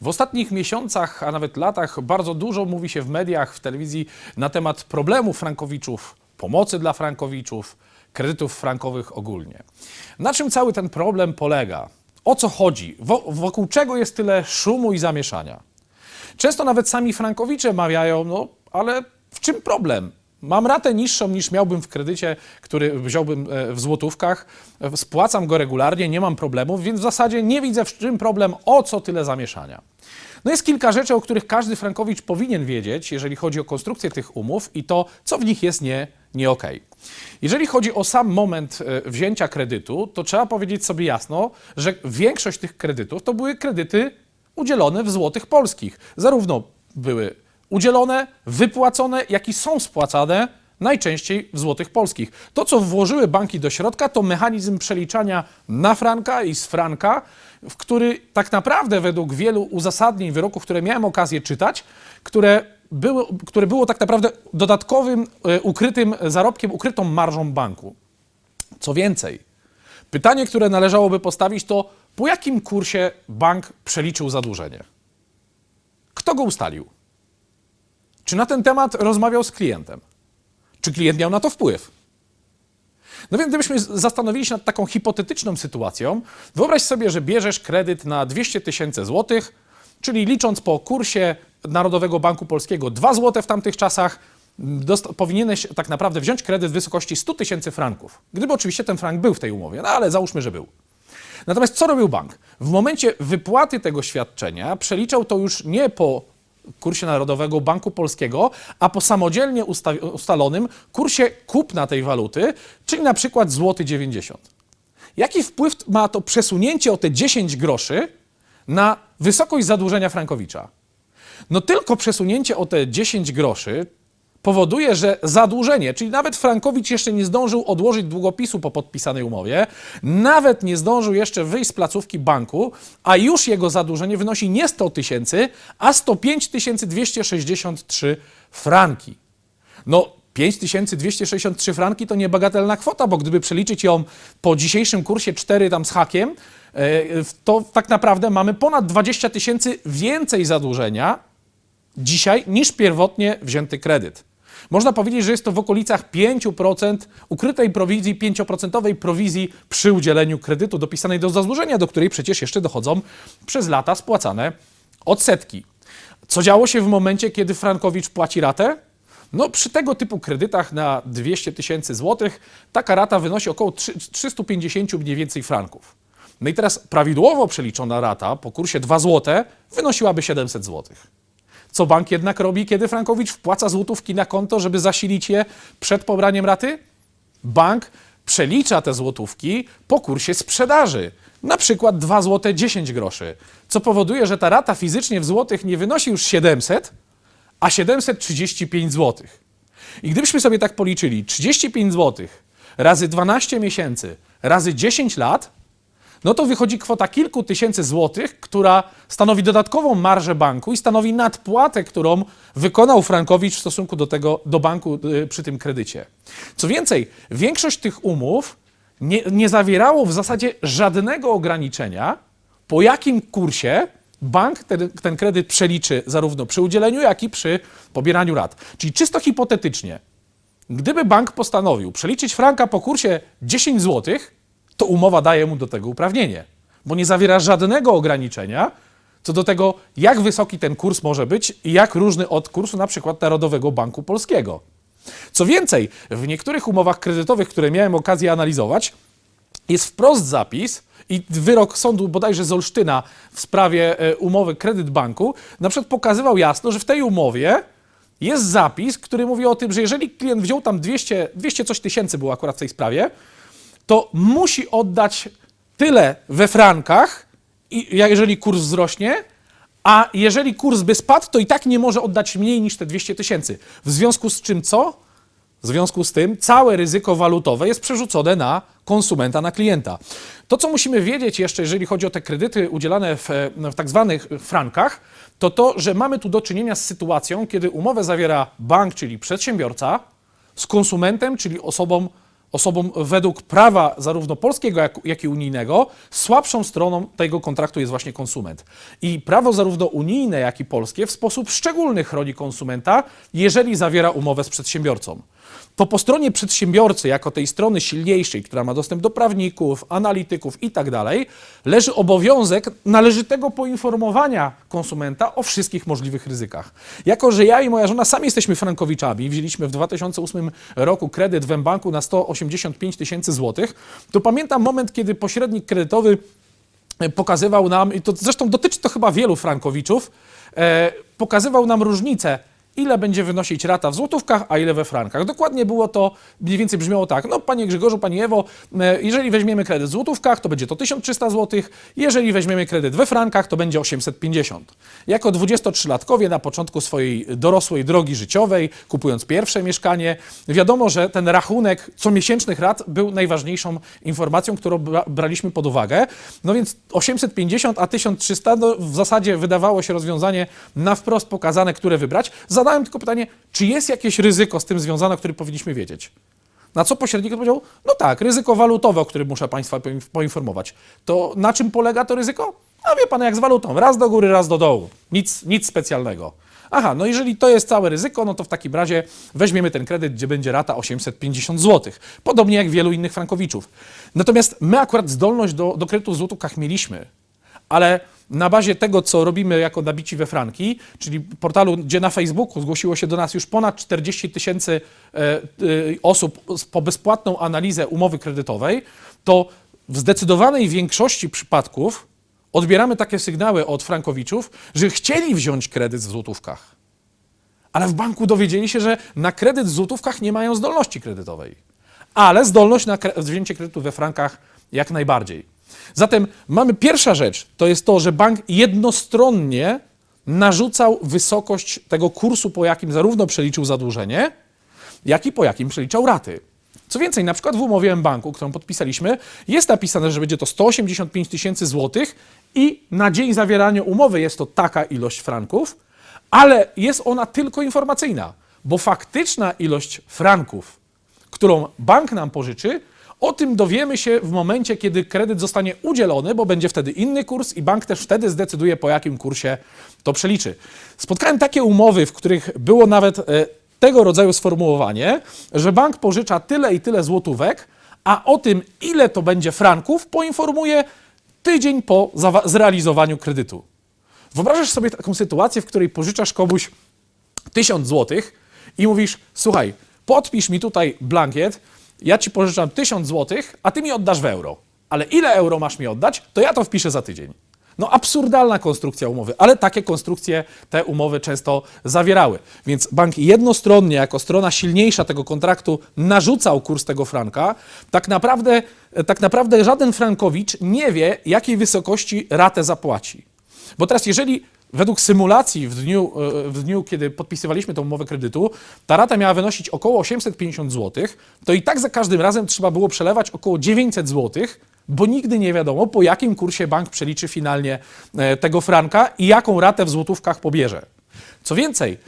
W ostatnich miesiącach, a nawet latach bardzo dużo mówi się w mediach, w telewizji na temat problemów frankowiczów, pomocy dla frankowiczów, kredytów frankowych ogólnie. Na czym cały ten problem polega? O co chodzi? Wo- wokół czego jest tyle szumu i zamieszania? Często nawet sami frankowicze mawiają, no ale w czym problem? Mam ratę niższą niż miałbym w kredycie, który wziąłbym e, w złotówkach, e, spłacam go regularnie, nie mam problemów, więc w zasadzie nie widzę w czym problem, o co tyle zamieszania. No jest kilka rzeczy, o których każdy frankowicz powinien wiedzieć, jeżeli chodzi o konstrukcję tych umów i to, co w nich jest nie, nie okej. Jeżeli chodzi o sam moment e, wzięcia kredytu, to trzeba powiedzieć sobie jasno, że większość tych kredytów to były kredyty udzielone w złotych polskich. Zarówno były udzielone, wypłacone, jak i są spłacane najczęściej w złotych polskich. To, co włożyły banki do środka, to mechanizm przeliczania na franka i z franka, w który tak naprawdę według wielu uzasadnień wyroków, które miałem okazję czytać, które, były, które było tak naprawdę dodatkowym, e, ukrytym zarobkiem, ukrytą marżą banku. Co więcej, pytanie, które należałoby postawić, to po jakim kursie bank przeliczył zadłużenie? Kto go ustalił? Czy na ten temat rozmawiał z klientem? Czy klient miał na to wpływ? No więc gdybyśmy zastanowili się nad taką hipotetyczną sytuacją, wyobraź sobie, że bierzesz kredyt na 200 tysięcy złotych, czyli licząc po kursie Narodowego Banku Polskiego 2 złote w tamtych czasach, powinieneś tak naprawdę wziąć kredyt w wysokości 100 tysięcy franków. Gdyby oczywiście ten frank był w tej umowie, no ale załóżmy, że był. Natomiast co robił bank? W momencie wypłaty tego świadczenia przeliczał to już nie po kursie Narodowego Banku Polskiego, a po samodzielnie usta- ustalonym kursie kupna tej waluty, czyli na przykład złoty 90. Jaki wpływ ma to przesunięcie o te 10 groszy na wysokość zadłużenia Frankowicza? No tylko przesunięcie o te 10 groszy powoduje, że zadłużenie, czyli nawet Frankowicz jeszcze nie zdążył odłożyć długopisu po podpisanej umowie, nawet nie zdążył jeszcze wyjść z placówki banku, a już jego zadłużenie wynosi nie 100 tysięcy, a 105 263 franki. No, 5263 franki to niebagatelna kwota, bo gdyby przeliczyć ją po dzisiejszym kursie 4 tam z hakiem, e, to tak naprawdę mamy ponad 20 tysięcy więcej zadłużenia dzisiaj niż pierwotnie wzięty kredyt. Można powiedzieć, że jest to w okolicach 5% ukrytej prowizji, 5% prowizji przy udzieleniu kredytu dopisanej do zadłużenia, do której przecież jeszcze dochodzą przez lata spłacane odsetki. Co działo się w momencie, kiedy Frankowicz płaci ratę? No, przy tego typu kredytach na 200 tysięcy złotych taka rata wynosi około 3 350 mniej więcej franków. No i teraz prawidłowo przeliczona rata po kursie 2 złote wynosiłaby 700 złotych. Co bank jednak robi, kiedy Frankowicz wpłaca złotówki na konto, żeby zasilić je przed pobraniem raty? Bank przelicza te złotówki po kursie sprzedaży. Na przykład 2 złote 10 groszy, co powoduje, że ta rata fizycznie w złotych nie wynosi już 700, a 735 zł. I gdybyśmy sobie tak policzyli, 35 zł razy 12 miesięcy razy 10 lat, no to wychodzi kwota kilku tysięcy złotych, która stanowi dodatkową marżę banku i stanowi nadpłatę, którą wykonał Frankowicz w stosunku do tego, do banku y, przy tym kredycie. Co więcej, większość tych umów nie, nie zawierało w zasadzie żadnego ograniczenia, po jakim kursie bank ten, ten kredyt przeliczy zarówno przy udzieleniu, jak i przy pobieraniu rat. Czyli czysto hipotetycznie, Gdyby bank postanowił przeliczyć franka po kursie 10 zł, to umowa daje mu do tego uprawnienie, bo nie zawiera żadnego ograniczenia co do tego, jak wysoki ten kurs może być i jak różny od kursu na przykład Narodowego Banku Polskiego. Co więcej, w niektórych umowach kredytowych, które miałem okazję analizować, jest wprost zapis i wyrok sądu bodajże z Olsztyna w sprawie e, umowy kredyt banku na przykład pokazywał jasno, że w tej umowie jest zapis, który mówi o tym, że jeżeli klient wziął tam 200, 200 coś tysięcy było akurat w tej sprawie, to musi oddać tyle we frankach, jeżeli kurs wzrośnie, a jeżeli kurs by spadł, to i tak nie może oddać mniej niż te 200 tysięcy. W związku z czym co? W związku z tym całe ryzyko walutowe jest przerzucone na konsumenta, na klienta. To, co musimy wiedzieć jeszcze, jeżeli chodzi o te kredyty udzielane w, e, w tak zwanych frankach, to to, że mamy tu do czynienia z sytuacją, kiedy umowę zawiera bank, czyli przedsiębiorca, z konsumentem, czyli osobą osobą według prawa zarówno polskiego, jak, jak i unijnego, słabszą stroną tego kontraktu jest właśnie konsument. I prawo zarówno unijne, jak i polskie w sposób szczególny chroni konsumenta, jeżeli zawiera umowę z przedsiębiorcą. To po stronie przedsiębiorcy, jako tej strony silniejszej, która ma dostęp do prawników, analityków i tak dalej, leży obowiązek należytego poinformowania konsumenta o wszystkich możliwych ryzykach. Jako, że ja i moja żona sami jesteśmy frankowiczami, wzięliśmy w 2008 roku kredyt w banku na 185 tysięcy złotych, to pamiętam moment, kiedy pośrednik kredytowy pokazywał nam, i to zresztą dotyczy to chyba wielu frankowiczów, e, pokazywał nam różnicę, ile będzie wynosić rata w złotówkach, a ile we frankach. Dokładnie było to, mniej więcej brzmiało tak, no panie Grzegorzu, pani Ewo, e, jeżeli weźmiemy kredyt w złotówkach, to będzie to 1300 zł, jeżeli weźmiemy kredyt we frankach, to będzie 850. Jako 23-latkowie na początku swojej dorosłej drogi życiowej, kupując pierwsze mieszkanie, wiadomo, że ten rachunek comiesięcznych rat był najważniejszą informacją, którą bra braliśmy pod uwagę. No więc 850, a 1300 no w zasadzie wydawało się rozwiązanie na wprost pokazane, które wybrać. Zadałem tylko pytanie, czy jest jakieś ryzyko z tym związane, o którym powinniśmy wiedzieć? Na co pośrednik odpowiedział, no tak, ryzyko walutowe, o którym muszę Państwa poinf- poinformować. To na czym polega to ryzyko? A wie Pan, jak z walutą, raz do góry, raz do dołu. Nic, nic specjalnego. Aha, no jeżeli to jest całe ryzyko, no to w takim razie weźmiemy ten kredyt, gdzie będzie rata 850 zł. Podobnie jak wielu innych frankowiczów. Natomiast my akurat zdolność do, do kredytu w złotówkach mieliśmy, ale na bazie tego, co robimy jako nabici we franki, czyli portalu, gdzie na Facebooku zgłosiło się do nas już ponad 40 tysięcy e, e, osób po bezpłatną analizę umowy kredytowej, to w zdecydowanej większości przypadków odbieramy takie sygnały od frankowiczów, że chcieli wziąć kredyt w złotówkach, ale w banku dowiedzieli się, że na kredyt w złotówkach nie mają zdolności kredytowej, ale zdolność na wzięcie kredytu we frankach jak najbardziej. Zatem mamy pierwsza rzecz, to jest to, że bank jednostronnie narzucał wysokość tego kursu, po jakim zarówno przeliczył zadłużenie, jak i po jakim przeliczał raty. Co więcej, na przykład w umowie banku, którą podpisaliśmy, jest napisane, że będzie to 185 tysięcy złotych i na dzień zawierania umowy jest to taka ilość franków, ale jest ona tylko informacyjna, bo faktyczna ilość franków, którą bank nam pożyczy, o tym dowiemy się w momencie, kiedy kredyt zostanie udzielony, bo będzie wtedy inny kurs i bank też wtedy zdecyduje, po jakim kursie to przeliczy. Spotkałem takie umowy, w których było nawet e, tego rodzaju sformułowanie, że bank pożycza tyle i tyle złotówek, a o tym, ile to będzie franków, poinformuje tydzień po zrealizowaniu kredytu. Wyobrażasz sobie taką sytuację, w której pożyczasz komuś 1000 złotych i mówisz, słuchaj, podpisz mi tutaj blankiet, ja ci pożyczam 1000 złotych, a ty mi oddasz w euro. Ale ile euro masz mi oddać, to ja to wpiszę za tydzień. No absurdalna konstrukcja umowy, ale takie konstrukcje te umowy często zawierały. Więc bank jednostronnie, jako strona silniejsza tego kontraktu, narzucał kurs tego franka. Tak naprawdę, tak naprawdę żaden frankowicz nie wie, jakiej wysokości ratę zapłaci. Bo teraz, jeżeli według symulacji w dniu, e, w dniu, kiedy podpisywaliśmy tę umowę kredytu, ta rata miała wynosić około 850 zł, to i tak za każdym razem trzeba było przelewać około 900 zł, bo nigdy nie wiadomo, po jakim kursie bank przeliczy finalnie e, tego franka i jaką ratę w złotówkach pobierze. Co więcej,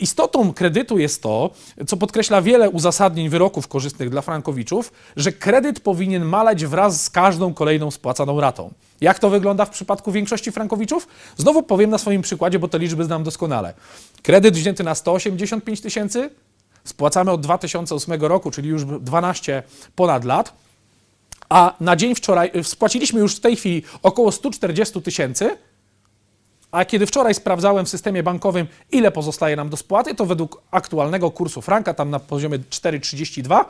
Istotą kredytu jest to, co podkreśla wiele uzasadnień wyroków korzystnych dla frankowiczów, że kredyt powinien maleć wraz z każdą kolejną spłacaną ratą. Jak to wygląda w przypadku większości frankowiczów? Znowu powiem na swoim przykładzie, bo te liczby znam doskonale. Kredyt wzięty na 185 tysięcy, spłacamy od 2008 roku, czyli już 12 ponad lat, a na dzień wczoraj spłaciliśmy już w tej chwili około 140 tysięcy, a kiedy wczoraj sprawdzałem w systemie bankowym, ile pozostaje nam do spłaty, to według aktualnego kursu franka, tam na poziomie 4,32,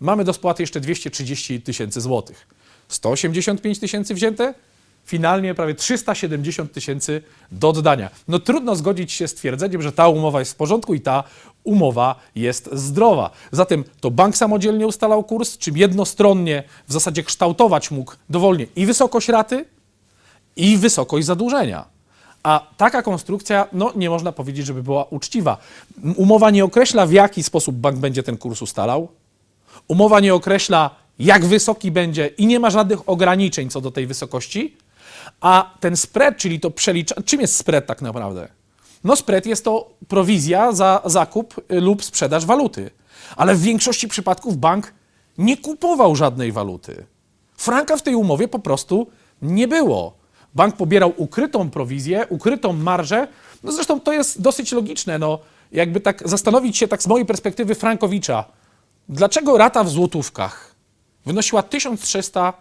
mamy do spłaty jeszcze 230 tysięcy złotych. 185 tysięcy wzięte, finalnie prawie 370 tysięcy do oddania. No trudno zgodzić się z twierdzeniem, że ta umowa jest w porządku i ta umowa jest zdrowa. Zatem to bank samodzielnie ustalał kurs, czym jednostronnie w zasadzie kształtować mógł dowolnie i wysokość raty, i wysokość zadłużenia. A taka konstrukcja, no nie można powiedzieć, żeby była uczciwa. Umowa nie określa, w jaki sposób bank będzie ten kurs ustalał. Umowa nie określa, jak wysoki będzie i nie ma żadnych ograniczeń co do tej wysokości. A ten spread, czyli to przelicza... Czym jest spread tak naprawdę? No spread jest to prowizja za zakup y, lub sprzedaż waluty. Ale w większości przypadków bank nie kupował żadnej waluty. Franka w tej umowie po prostu nie było. Bank pobierał ukrytą prowizję, ukrytą marżę. No zresztą to jest dosyć logiczne. No, jakby tak zastanowić się tak z mojej perspektywy Frankowicza, dlaczego rata w złotówkach wynosiła 1300,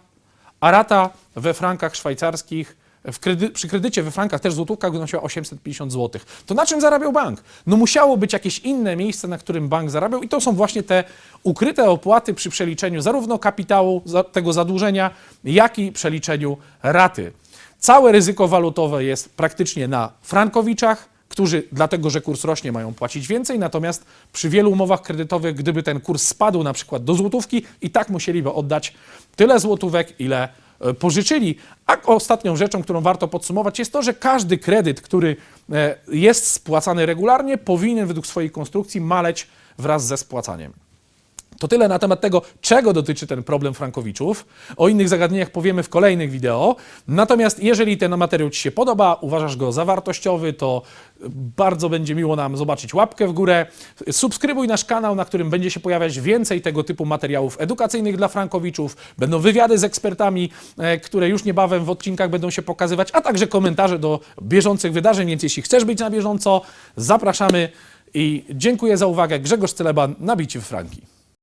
a rata we frankach szwajcarskich, kredy, przy kredycie we frankach też złotówkach wynosiła 850 zł. To na czym zarabiał bank? No musiało być jakieś inne miejsce, na którym bank zarabiał i to są właśnie te ukryte opłaty przy przeliczeniu zarówno kapitału tego zadłużenia, jak i przeliczeniu raty. Całe ryzyko walutowe jest praktycznie na frankowiczach, którzy dlatego, że kurs rośnie, mają płacić więcej, natomiast przy wielu umowach kredytowych, gdyby ten kurs spadł na przykład do złotówki, i tak musieliby oddać tyle złotówek, ile e, pożyczyli. A ostatnią rzeczą, którą warto podsumować, jest to, że każdy kredyt, który e, jest spłacany regularnie, powinien według swojej konstrukcji maleć wraz ze spłacaniem. To tyle na temat tego, czego dotyczy ten problem Frankowiczów. O innych zagadnieniach powiemy w kolejnych wideo. Natomiast jeżeli ten materiał Ci się podoba, uważasz go za wartościowy, to bardzo będzie miło nam zobaczyć łapkę w górę. Subskrybuj nasz kanał, na którym będzie się pojawiać więcej tego typu materiałów edukacyjnych dla Frankowiczów. Będą wywiady z ekspertami, e, które już niebawem w odcinkach będą się pokazywać, a także komentarze do bieżących wydarzeń. Więc jeśli chcesz być na bieżąco, zapraszamy i dziękuję za uwagę. Grzegorz Celeban, nabici w Franki.